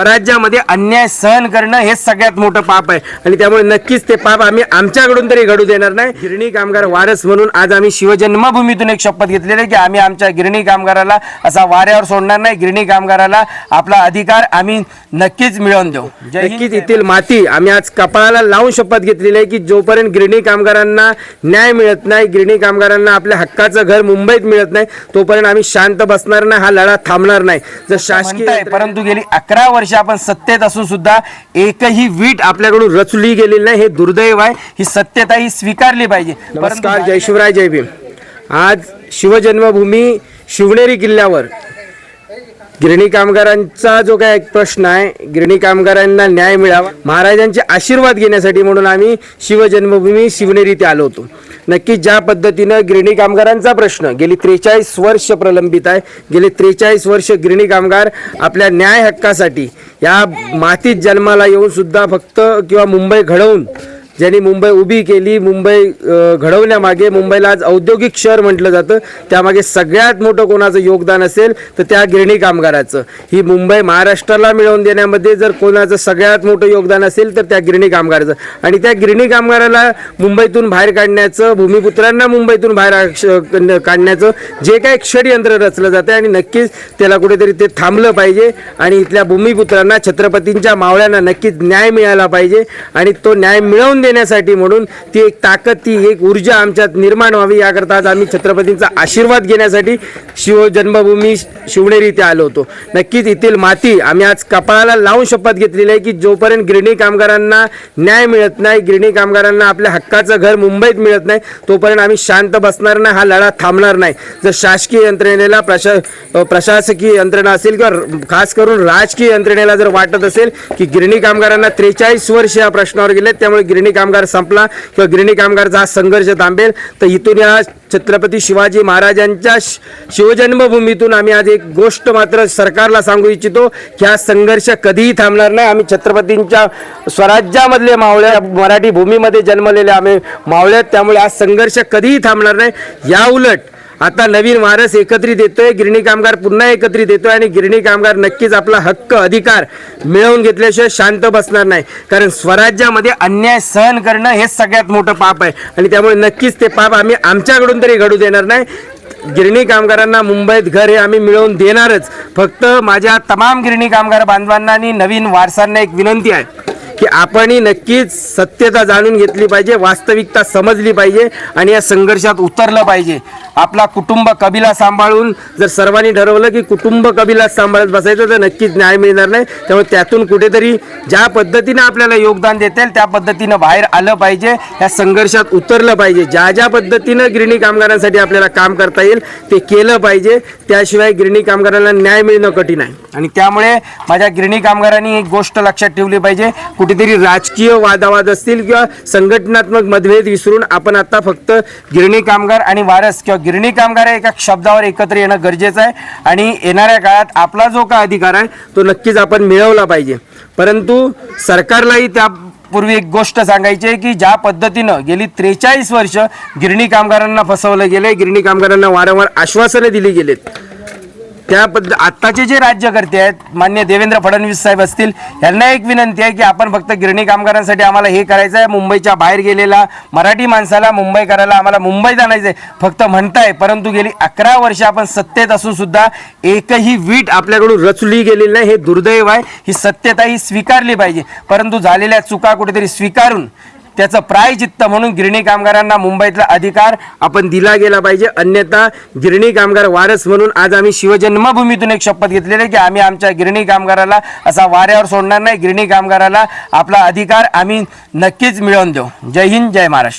स्वराज्यामध्ये अन्याय सहन करणं हे सगळ्यात मोठं पाप आहे. आणि त्यामुळे नक्कीच ते पाप आम्ही आमच्याकडून तरी घडू देणार नाही. गिरणी कामगार वारस म्हणून आज आम्ही शिवजन्मभूमीतून एक शपथ घेतलेली आहे की आम्ही आमच्या गिरणी कामगाराला असा वाऱ्यावर सोडणार नाही. गिरणी कामगाराला आपला अधिकार आम्ही नक्कीच मिळवून देऊ. नक्कीच येथील माती आम्ही आज कपाळाला लावून शपथ घेतलेली आहे की जोपर्यंत गिरणी कामगारांना न्याय मिळत नाही गिरणी कामगारांना आपल्या हक्काचं घर मुंबईत मिळत नाही तोपर्यंत आम्ही शांत बसणार नाही हा लढा थांबणार नाही. जर शासकीय परंतु गेली अकरा वर्ष आपण सत्तेत असून सुद्धा एकही वीट आपल्याकडून रचली गेलेली नाही हे दुर्दैव आहे. ही सत्यता ही स्वीकारली पाहिजे. नमस्कार जय शिवराय जय भीम. आज शिवजन्मभूमी शिवनेरी किल्ल्यावर गिरणी कामगारांचा जो काय एक प्रश्न आहे गिरणी कामगारांना न्याय मिळावा महाराजांचे आशीर्वाद घेण्यासाठी म्हणून आम्ही शिवजन्मभूमी शिवनेरी इथे आलो होतो. नक्की ज्या पद्धतीनं गिरणी कामगारांचा प्रश्न गेली त्रेचाळीस वर्ष प्रलंबित आहे गेले त्रेचाळीस वर्ष गिरणी कामगार आपल्या न्याय हक्कासाठी या मातीत जन्माला येऊन सुद्धा फक्त किंवा मुंबई घडवून ज्यांनी मुंबई उभी केली मुंबई घडवण्यामागे मुंबईला आज औद्योगिक शहर म्हटलं जातं त्यामागे सगळ्यात मोठं कोणाचं योगदान असेल तर त्या गिरणी कामगाराचं. ही मुंबई महाराष्ट्राला मिळवून देण्यामध्ये जर कोणाचं सगळ्यात मोठं योगदान असेल तर त्या गिरणी कामगाराचं. आणि त्या गिरणी कामगाराला मुंबईतून बाहेर काढण्याचं भूमिपुत्रांना मुंबईतून बाहेर काढण्याचं जे काय षडयंत्र रचलं जातं आणि नक्कीच त्याला कुठेतरी ते थांबलं पाहिजे आणि इथल्या भूमिपुत्रांना छत्रपतींच्या मावळ्यांना नक्कीच न्याय मिळाला पाहिजे आणि तो न्याय मिळवून देण्यासाठी म्हणून ती एक ताकद ती एक ऊर्जा आमच्यात निर्माण व्हावी याकरता आज आम्ही छत्रपतींचा आशीर्वाद घेण्यासाठी शिव जन्मभूमी शिवनेरी इथे आलो होतो. नक्कीच येथील माती आम्ही आज कपाळाला लावून शपथ घेतलेली आहे की जोपर्यंत गिरणी कामगारांना न्याय मिळत नाही गिरणी कामगारांना आपल्या हक्काचं घर मुंबईत मिळत नाही तोपर्यंत आम्ही शांत बसणार नाही हा लढा थांबणार नाही. जर शासकीय यंत्रणेला प्रशा प्रशासकीय यंत्रणा असेल किंवा खास करून राजकीय यंत्रणेला जर वाटत असेल की गिरणी कामगारांना त्रेचाळीस वर्ष या प्रश्नावर गेले त्यामुळे गिरणी कामगार संपला किंवा गिरणी कामगारचा हा संघर्ष थांबेल. तर इथून या छत्रपती शिवाजी महाराजांच्या शिवजन्मभूमीतून आम्ही आज एक गोष्ट मात्र सरकारला सांगू इच्छितो की हा संघर्ष कधीही थांबणार नाही. आम्ही छत्रपतींच्या स्वराज्यामधले मावळे मराठी भूमीमध्ये जन्मलेले आम्ही मावळ्यात त्यामुळे हा संघर्ष कधीही थांबणार नाही. या उलट आता नवीन वारस एकत्रित येतोय गिरणी कामगार पुन्हा एकत्रित येतोय आणि गिरणी कामगार नक्कीच आपला हक्क अधिकार मिळवून घेतल्याशिवाय शांत बसणार नाही. कारण स्वराज्यामध्ये अन्याय सहन करणं हे सगळ्यात मोठं पाप आहे. आणि त्यामुळे नक्कीच ते पाप आम्ही आमच्याकडून तरी घडू देणार नाही. गिरणी कामगारांना मुंबईत घर हे आम्ही मिळवून देणारच. फक्त माझ्या तमाम गिरणी कामगार बांधवांना आणि नवीन वारसांना एक विनंती आहे. की आपणही नक्कीच सत्यता जाणून घेतली पाहिजे वास्तविकता समजली पाहिजे आणि या संघर्षात उतरलं पाहिजे. आपला कुटुंब कबिला सांभाळून जर सर्वांनी ठरवलं की कुटुंब कबिला सांभाळत बसायचं तर नक्कीच न्याय मिळणार नाही. त्यामुळे त्यातून कुठेतरी ज्या पद्धतीनं आपल्याला योगदान देता येईल त्या पद्धतीनं बाहेर आलं पाहिजे या संघर्षात उतरलं पाहिजे. ज्या ज्या पद्धतीनं गिरणी कामगारांसाठी आपल्याला काम करता येईल ते केलं पाहिजे. त्याशिवाय गिरणी कामगारांना न्याय मिळणं कठीण आहे. आणि त्यामुळे माझ्या गिरणी कामगारांनी एक गोष्ट लक्षात ठेवली पाहिजे. कुठेतरी राजकीय वादावाद असतील किंवा संघटनात्मक मतभेद विसरून आपण आता फक्त गिरणी कामगार आणि वारस किंवा गिरणी कामगार एका शब्दावर एकत्र येणं गरजेचं आहे. आणि येणाऱ्या काळात आपला जो का अधिकार आहे तो नक्कीच आपण मिळवला पाहिजे. परंतु सरकारलाही त्या पूर्वी एक गोष्ट सांगायची आहे की ज्या पद्धतीनं गेली त्रेचाळीस वर्ष गिरणी कामगारांना फसवलं गेले गिरणी कामगारांना वारंवार आश्वासनं दिली गेलेत. त्या पद्ध आत्ताचे जे राज्यकर्ते आहेत मान्य देवेंद्र फडणवीस साहेब असतील यांना एक विनंती आहे की आपण फक्त गिरणी कामगारांसाठी आम्हाला हे करायचं आहे. मुंबईच्या बाहेर गेलेला मराठी माणसाला मुंबई करायला आम्हाला मुंबईत आणायचं आहे. फक्त म्हणताय परंतु गेली अकरा वर्ष आपण सत्तेत असून सुद्धा एकही वीट आपल्याकडून रचली गेलेली नाही. हे दुर्दैव आहे. ही सत्यता ही स्वीकारली पाहिजे. परंतु झालेल्या चुका कुठेतरी स्वीकारून त्याचं प्रायचित्त म्हणून गिरणी कामगारांना मुंबईतला अधिकार आपण दिला गेला पाहिजे. अन्यथा गिरणी कामगार वारस म्हणून आज आम्ही शिवजन्मभूमीतून एक शपथ घेतलेली आहे की आम्ही आमच्या गिरणी कामगाराला असा वाऱ्यावर सोडणार नाही. गिरणी कामगाराला आपला अधिकार आम्ही नक्कीच मिळवून देऊ. जय हिंद जय महाराष्ट्र.